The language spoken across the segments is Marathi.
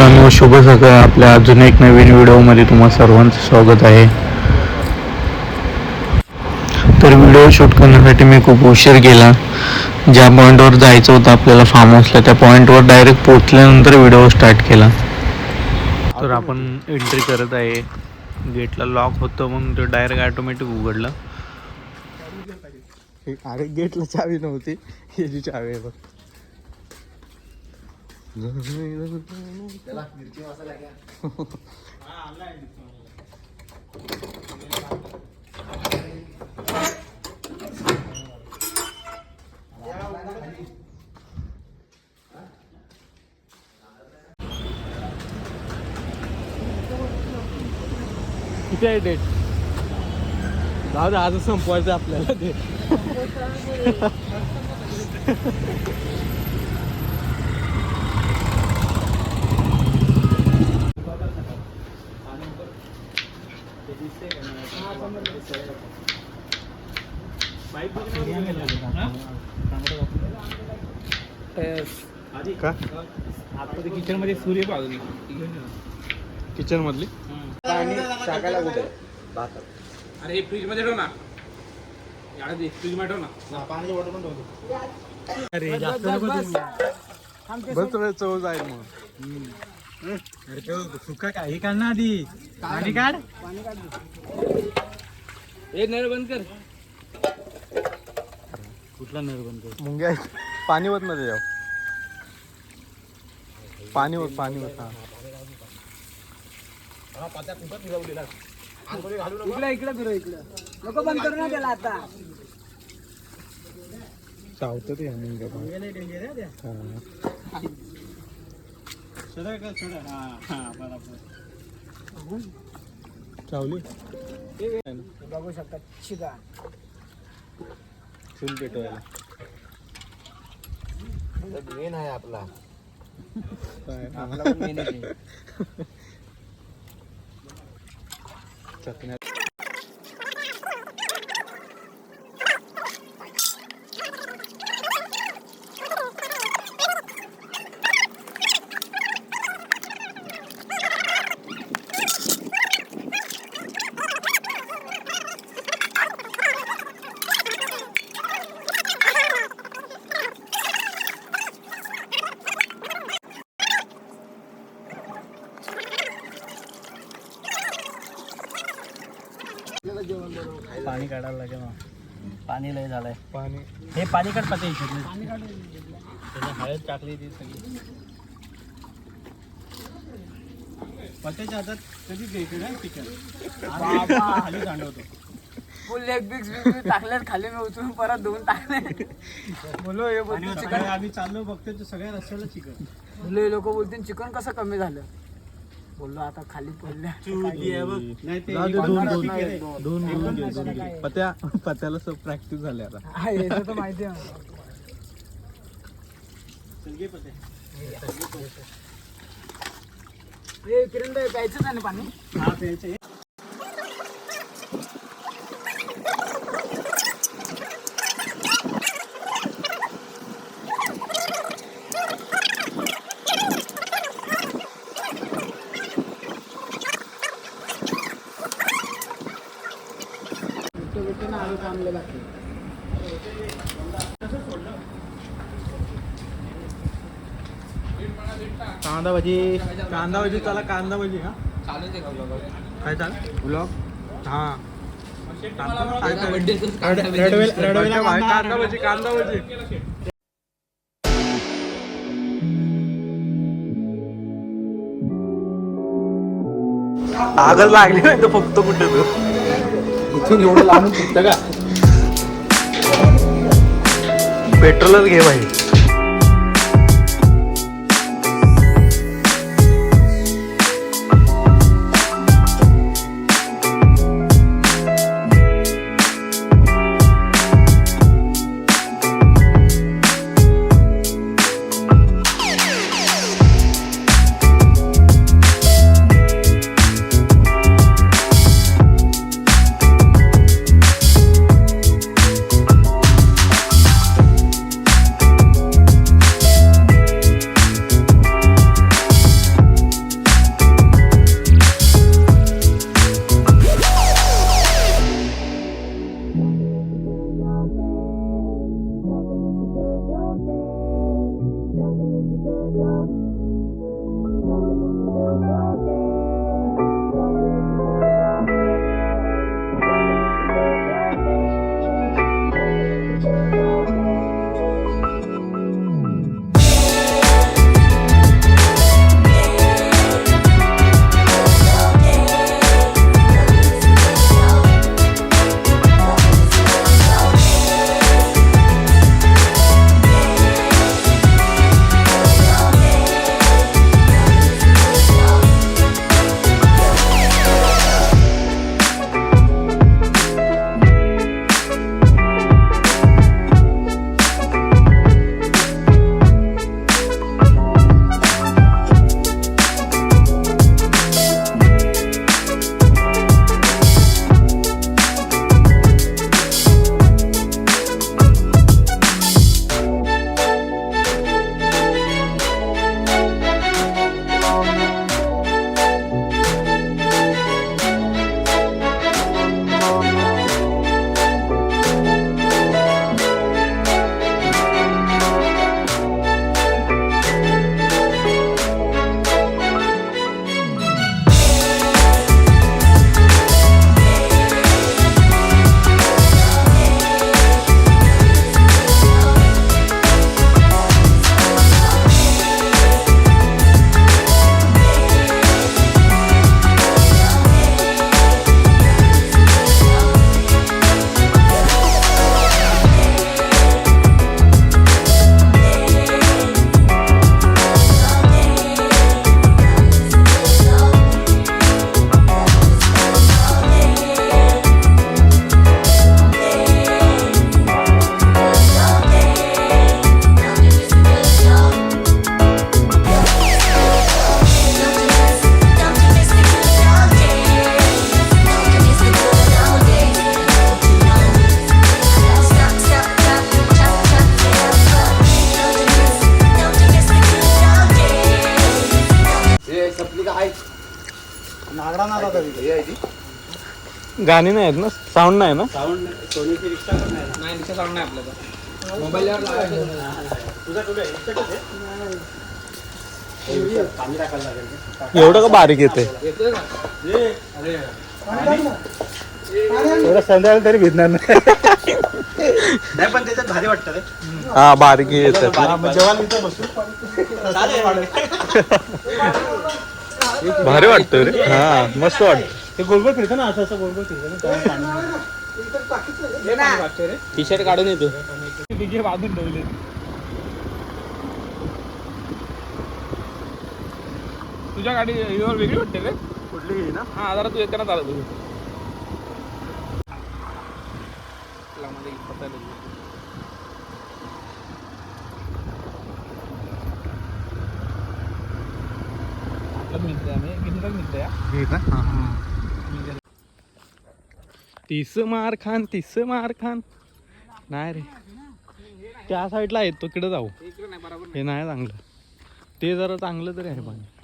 मित्रांनो शुभ सकाळ. आपल्या अजून एक नवीन व्हिडिओमध्ये तुम्हा सर्वांचं स्वागत आहे. तर व्हिडिओ शूट करण्यासाठी मी खूप उशीर केला. ज्या पॉईंटवर जायचं होतं आपल्याला फार्म हाऊसला त्या पॉईंटवर डायरेक्ट पोचल्यानंतर व्हिडिओ स्टार्ट केला. तर आपण एंट्री करत आहे. गेटला लॉक होतं म्हणून ते डायरेक्ट ऑटोमॅटिक उघडलं. अरे गेटला चावी नव्हती. ह्याची चावी आहे बघ. किती आहे डेट जाऊ दे आजच संपवायचं आपल्याला ते का? किचनमध्ये सूर्य पाहू किचन मधली? अरे हे फ्रीजमध्ये ठेव ना. याला फ्रीजमध्ये ठेव ना. अरे बस थोडं चव जाईल मग. अरे तो सुका काही काढ ना आधी. पाणी काढ. हे नळ बंद कर. कुठला नळ बंद कर? मुंग्या पाणी होत ना त्याच्यावर. पाणी होत पाणी होत हा. इकडे इकडे नको बंद करू ना त्याला आता. चावतं ते मुंग्या. हा. चावली? बघू शकता शिका चूल पेटवायला मेन आहे आपला? आपला पण मेन आहे पाणी काढायला लागेल मग पाणी लय झालंय. पाणी. हे पाणी काढ पाते पाणी काढ. त्याला हळद टाकली ती सगळी. पत्याच्या हातात कधी द्यायचं ना चिकन खाली सांडवतो. फुल लेग बिग्स बिग्स टाकले खाली मी उचलून परत धुवून टाकले बोलो हे बोलतो चिकन आम्ही चाललो तर सगळ्या रस्त्याला चिकन. बोललो हे लोक बोलतील चिकन कसं कमी झालं? बोललो आता खाली पडल्या दोन घे, घे. पत्या पत्याला सब प्रॅक्टिस झाली आता. हा, याचं तर माहिती आहे. किरण प्यायचंच आहे ना पाणी? हा प्यायचं. कांदा भजी कांदा भजी चला कांदा भजी हा. काय चाल? ब्लॉग हा कांदा भजी कांदा? भजी आगल लागली नाही तर फक्त कुठे तू? इथून एवढं लांबून फुटतं का? पेट्रोलच घे भाई गाणी नाही आहेत ना? साऊंड नाही ना? साऊंड सोनीची रिक्षा पण नाही. नाही रिक्षा चालू नाही आपल्याला मोबाईलवर लावायचं. तुझा कुठे? पाणी टाकायला लागेल एवढं का बारीक येते थोडं संध्याकाळ तरी भिजणार नाही. नाही पण त्याच्यात भारी वाटतं रे. हा बारीक येतात जेव्हा इथं बसू भारी वाटतं रे. हा मस्त वाटतं. ते गोलगोल फिरतं ना असं असं गोलगोल फिरतं ना पाणी टी शर्ट काढून येतो. डीजे बांधून ठेवले. तुझ्या गाडी हिवर वेगळी वाटते रे? कुठली ना? हा जरा तू येताना चालत होती तुला मध्ये पतायला लागली. आपला मित्र आहे आम्ही. किती तक मित्र आहे तीस मार खान तीस मार खान. नाही रे. त्या साईडला आहेत तिकडे जाऊ. इकडे नाही बरोबर हे नाही चांगलं. ते जरा चांगलं तरी आहे पाणी.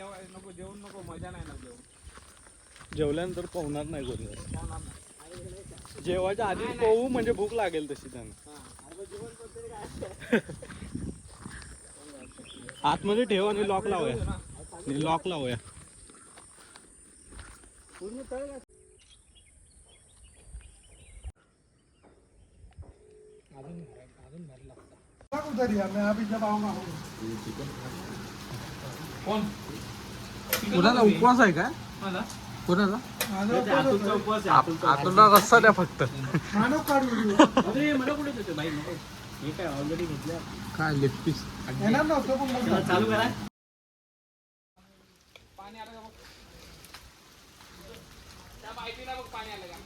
जेव नको जेवण नको मजा नाही ना जेवण जेवल्यानंतर पोहणार नाही कोणी जेवायच्या आधी पोहू म्हणजे भूक लागेल तशी त्यांना. आतमध्ये ठेव आणि लॉक लावूया आणि लॉक लावूया कुणाला उपवास आहे का कुणाला आतूनचा उपवास आहे आतूनचा. आतून रस्ता द्या फक्त अरे मला कुठे देते बाई नको हे काय ऑलरेडी घेतलं काय लेग पीस चालू करा. पाणी आलं का बघ? त्या पायपीला बघ पाणी आलं का?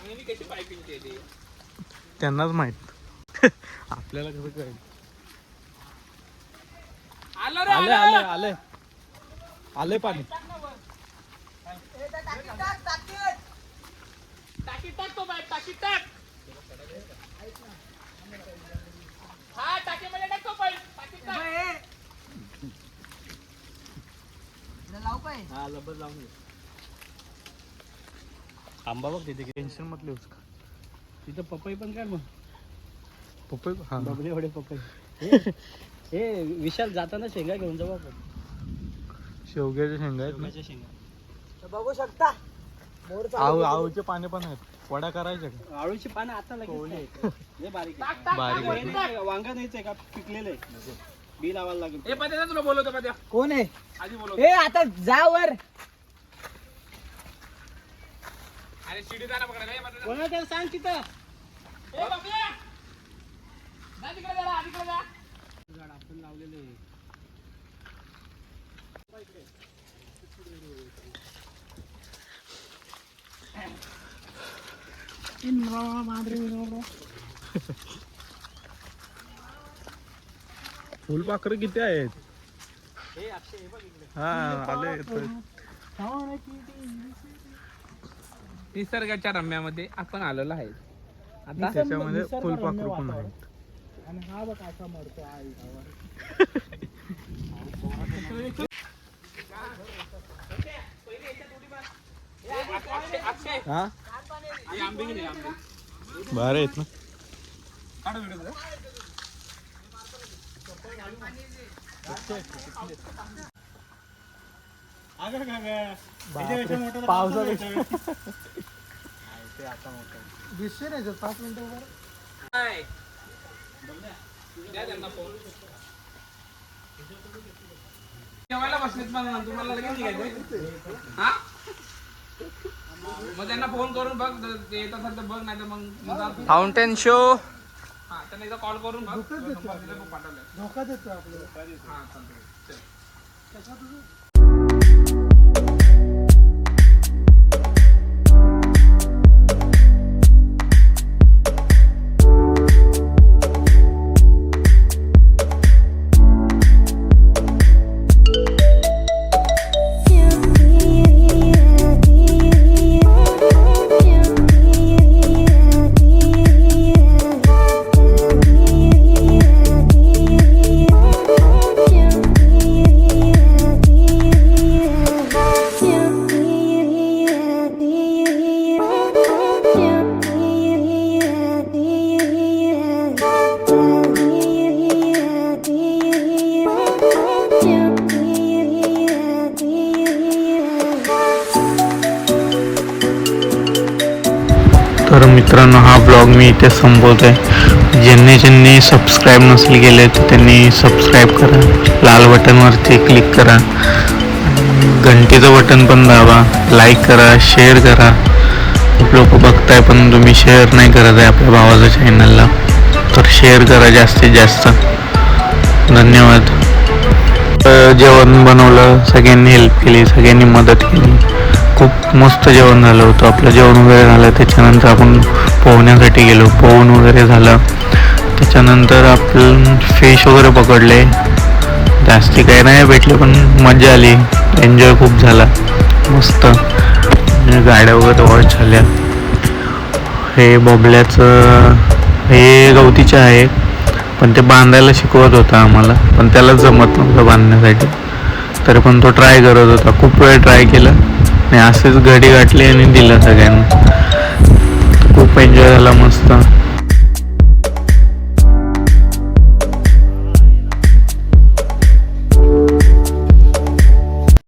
आणि मी कशी पायपिंग केली? त्यांनाच माहीत. आपल्याला कसं कळेल? आलं आले. आले आले आले पाणी. टाकी टाक तो पाईप टाकी टाक हा टाकीमध्ये टाक तो पाईप टाकी टाक हा. लबर लावून घे. आंबा बघ तिथे टेन्शन मधले उसका तिथं पपई पण काय मग? पपई हा. बबले एवढे पपई हे- हे विशाल जाताना शेंगा घेऊन जाऊ आपण. शेवग्याच्या शेंगा आहेत ना? शेवग्याच्या शेंगा. बघू शकता. आऊ आऊचे पाने पण आहेत. वड्या करायच्या का? आळूची पानं आता लगेच लय बारीक आहे. बारीक टाक आहे. वरती टाक. हे वांगा नाहीच का? पिकलेलं आहे. बी लावायला लागेल. कोण आहे? आधी बोलवतो. ए आता जा वर. कोणाला त्याला सांग तिथं. फुलपाखरं किती आहेत हे अक्षय हे बघ इकडे हा आले. निसर्गाच्या रम्यामध्ये आपण आलेलो आहे. आता त्याच्यामध्ये फुलपाखरू पण आहेत. आणि हा बघ असा मरतो आई हा हे? भारी आहेत ना. पावसापेक्षा. दिसते नाही पाच मिनिटं जेवायला बसलेत मला तुम्हाला लगेच निघायचं हा? मग त्यांना फोन करून बघ येत असेल तर बघ नाही तर मग फाउंटेन शो हा त्यांना एकदा कॉल करून बघ. पाठवलं धोका देतो आपल्याला हा मित्रांनो हा ब्लॉग मी इथे संपवतो आहे ज्यांनी ज्यांनी सबस्क्राईब नसेल केले तर त्यांनी सबस्क्राईब करा. लाल बटनवरती क्लिक करा. घंटीचं बटन पण दाबा. लाईक करा शेअर करा. खूप लोक बघताय पण तुम्ही शेअर नाही करत आहे आपल्या भावाच्या चॅनलला तर शेअर करा जास्तीत जास्त. धन्यवाद. जेवण बनवलं सगळ्यांनी हेल्प केली सगळ्यांनी मदत केली. खूप मस्त जेवण झालं होतं. आपलं जेवण वगैरे झालं त्याच्यानंतर आपण पोहण्यासाठी गेलो. पोहून वगैरे झालं. त्याच्यानंतर आपण फिश वगैरे पकडले. जास्ती काही नाही भेटले पण मजा आली. एन्जॉय खूप झाला. मस्त. गाड्या वगैरे वॉच झाल्या. हे बोबल्याचं हे गवतीचं आहे. पण ते बांधायला शिकवत होता आम्हाला. पण त्याला जमत नव्हतं बांधण्यासाठी. तरी पण तो ट्राय करत होता. खूप वेळ ट्राय केला. आणि असंच घडी गाठली आणि दिलं सगळ्यांना. खूप एन्जॉय झाला मस्त.